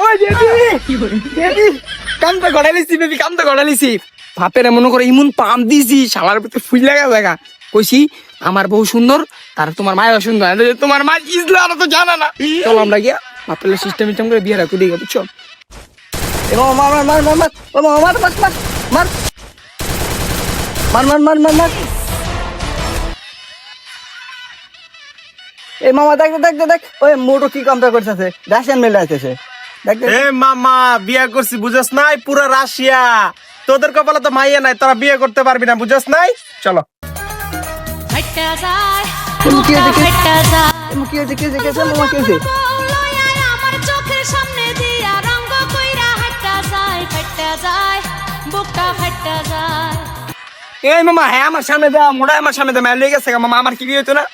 ওই baby baby কামটা গড়ালিছি baby মনে করে ফুল লাগা লাগা কইছি আমার বউ সুন্দর তার তোমার মায়া সুন্দর তোমার মা আর তো জানা না চলো আমরা গিয়া বাপের সিস্টেম সিস্টেম করে বিয়ে রাখু দিই বুঝছ মার মার মার মার মার মার মার মার মার মার মার মার মার এই মামা দেখ দেখ দেখ ওই মোটো কি কামটা করতেছে? রাশিয়ান মেলে এ মামা করছি নাই? পুরা রাশিয়া। তোদের কপালে তো মাইয়া নাই তোরা বিয়ে করতে পারবি না বুঝস নাই? চলো। এই মামা হ্যাঁ আমার সামনে দেওয়া মোটা আমার সামনে দেওয়া লেগেছে মামা আমার কি বিয়ে হতো না?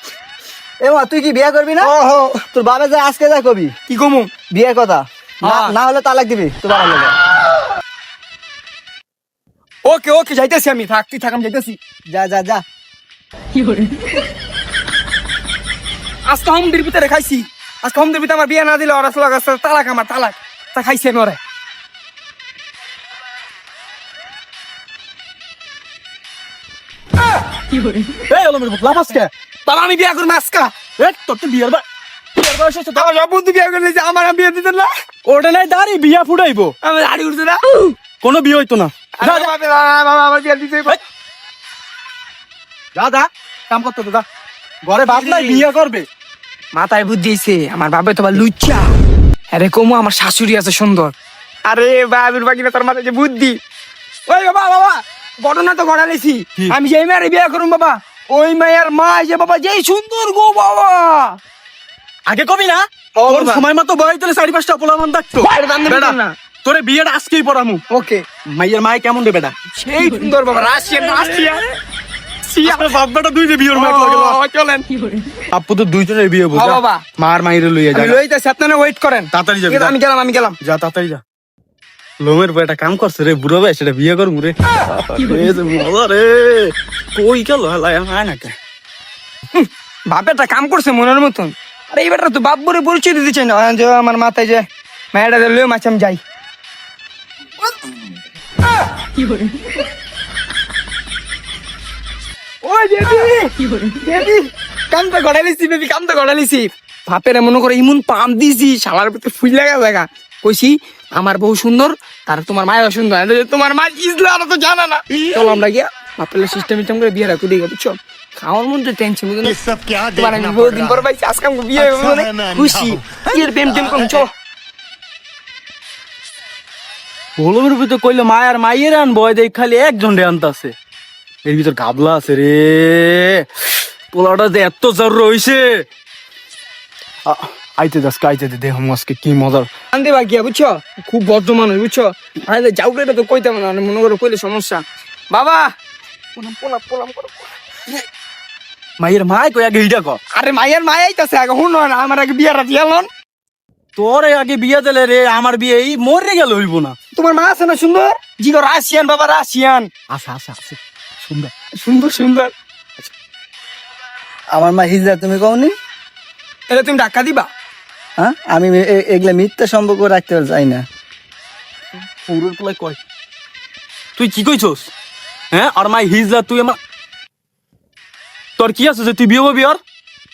এ মামা তুই কি বিয়ে করবি না? ওহো তোর বাবা যা আজকে যা কবি। কি কমু? বিয়ের কথা। না- হ্যাঁ। হলে তালাক দিবি তোর বাবা লোক। ওকে ওকে যাইতেছি আমি। থাক তুই থাক আমি যাইতেছি। যা যা যা। আজকে হোম দির ভিতরে খাইছি। আজকে হোম দির ভিতরে আমার বিয়ে না দিলে ওরা তালাক আমার তালাক। তা খাইছি আমি ওরে। এই আমি বিয়ে করব আজকা। এ তোর তো বিয়ের বা বিয়ের বয়স হচ্ছে তো। সব বন্ধু বিয়ে করে নিয়েছে আমার বিয়ে দিতে না? ওটা নাই দাঁড়ি বিয়া ফুটাইবো। আমি হাড়ি উঠতে না। কোনো বিয়ে হইতো না। আরে বাবা, বাবা, আমার বিয়ে দিতে যা যা কাম করতে তো যা। ঘরে বাপ নাই বিয়ে করবে। মাথায় বুদ্ধি দিয়েছে আমার বাবা তো আবার লুচ্চা। আরে কমু আমার শাশুড়ি আছে সুন্দর। আরে বাবুর বাকিরা তোর মাথায় যে বুদ্ধি। ওই বাবা বাবা। ঘটনা তো ঘটালেছি? আমি যেই মেয়ের বিয়ে করুম বাবা ওই মেয়ের মা যে বাবা যেই সুন্দর গো বাবা। আগে কবি না? তোর। সময় মতো বয় তোলে চারি পাঁচটা পোলামান থাকতো। তোরে বিয়েটা আজকেই পড়ামু। ওকে। মাইয়ের মায় কেমন রে বেটা? সেই সুন্দর বাবা রাশিয়ান রাশিয়ান লাগল আপু তো দুইজনের বিয়ে বুঝা। বাবা। মার মাইরে লইয়া যা আমি লইতেছি আপনারা ওয়েট করেন। তাড়াতাড়ি যাবি, ঠিক আমি গেলাম আমি গেলাম। যা তাড়াতাড়ি যা। লোমের বউ একটা কাম করছে রে, বুড়ো ভাই সেটা বিয়ে করব রে। রে, কই গেল হয় বাপেরটা কাম করছে মনের মতন। আরে এই বেটা তো বাপ বলে পরিচয় দিতে চাই না। যে আমার মাথায় যে মায়েরা যে মাছ আমি যাই। ওই বেবি কামটা গড়ালিছি বেবি কামটা গড়ালিছি বাপের মনে করে ইমন পাম দিছি, শালার ভিতরে ফুল লাগা লাগা কইছি আমার বহু সুন্দর তার তোমার মায়ের সুন্দর। তোমার মা ইসলাম তো জানা না। চলো আমরা গিয়া আপনার সিস্টেম সিস্টেম করে বিয়ে রাখো দেখো বুঝছ? খাওয়ার মধ্যে টেনশন বুঝলো? তোমার আমি বহুদিন পর ভাই আজকে আমি বিয়ে হবে খুশি। বিয়ের প্রেম টেম কম চলো। গোলমের ভিতর কইলো মায়ার মাইয়ের আন বয় দেখ খালি একজন রে আনতাছে। এর ভিতর গাবলা আছে রে। পোলাটা যে এত জরুরি হইছে। আইতে যাস আইতে দে দেহ আজকে কি মজার। আনতে বাকিয়া বুঝছ? খুব ভদ্র মানুষ বুঝছ? আরে যাও রে তো কইতে না মানে মনে করো কইলে সমস্যা। বাবা! পোলাম পোলাম পোলাম করো মাইয়ের মায় কই আগে এইটা কর আরে মায়ের মায় আইতাছে আগে হুন না আমার আগে বিয়ে রাজি এলন। তোর আগে বিয়ে দিলে রে আমার বিয়ে এই মরে গেল হইব না। তোমার মা আছে না সুন্দর? জিগো রাশিয়ান বাবা রাশিয়ান। আচ্ছা আচ্ছা আচ্ছা সুন্দর। সুন্দর সুন্দর। আমার মা হিজরা তুমি কওনি? এটা তুমি ধাক্কা দিবা? হ্যাঁ? আমি এগুলা মিথ্যা সম্পর্ক রাখতে চাই না। পুরোর পোলাই কয়? তুই কি কইছস? হ্যাঁ? আর মাই হিজলা তুই আমার তোর কি আছে যে তুই বিয়ে হবি আর?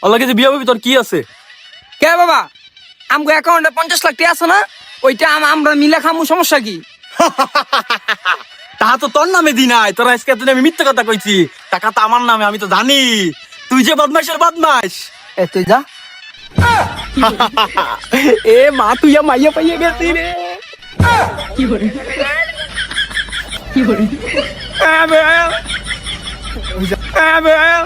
আল্লাহকে যে বিয়ে হবি তোর কি আছে? কে বাবা? আমগো অ্যাকাউন্টে পঞ্চাশ লাখ টাকা আছে না? ওইটা আম- আমরা মিলে খামু সমস্যা কি? তাহা তো তোর নামে দি নাই। তোর আজকে তুই আমি মিথ্যে কথা কইছি। টাকা তো আমার নামে আমি তো জানি। তুই যে বদমাইশের বদমাইশ। এ তুই যা। ए मा तू या माया पाहिजे गेलती रे आ बे आ बे आ